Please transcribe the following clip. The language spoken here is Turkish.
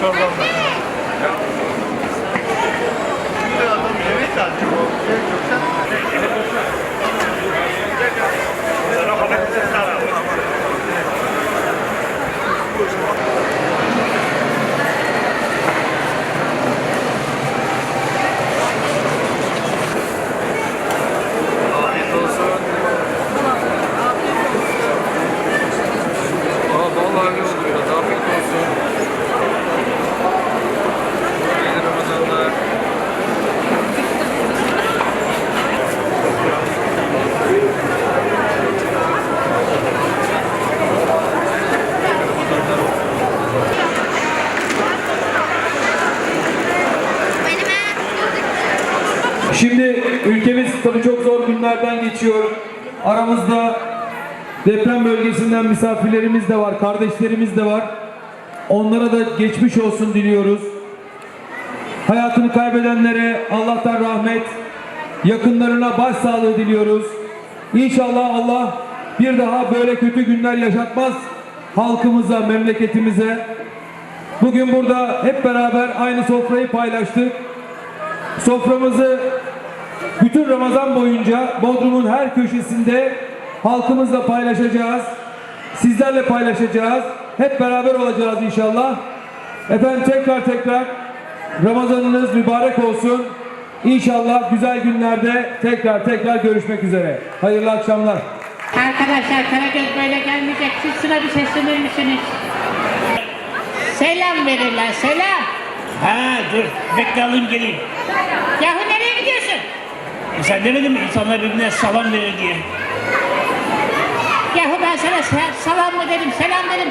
Deixa eu. Şimdi ülkemiz tabii çok zor günlerden geçiyor. Aramızda deprem bölgesinden misafirlerimiz de var, kardeşlerimiz de var. Onlara da geçmiş olsun diliyoruz. Hayatını kaybedenlere Allah'tan rahmet, yakınlarına başsağlığı diliyoruz. İnşallah Allah bir daha böyle kötü günler yaşatmaz halkımıza, memleketimize. Bugün burada hep beraber aynı sofrayı paylaştık. Soframızı bütün Ramazan boyunca Bodrum'un her köşesinde halkımızla paylaşacağız. Sizlerle paylaşacağız. Hep beraber olacağız inşallah. Efendim tekrar tekrar Ramazanınız mübarek olsun. İnşallah güzel günlerde tekrar tekrar görüşmek üzere. Hayırlı akşamlar. Arkadaşlar Karagöz böyle gelmeyecek. Siz şuna bir seslenir misiniz? Selam verirler, selam. Ha dur bekle alayım geleyim. Yahu nereye gidiyorsun? E sen demedin mi insanlar birbirine salam verir diye. Yahu ben sana salam mı dedim, selam dedim.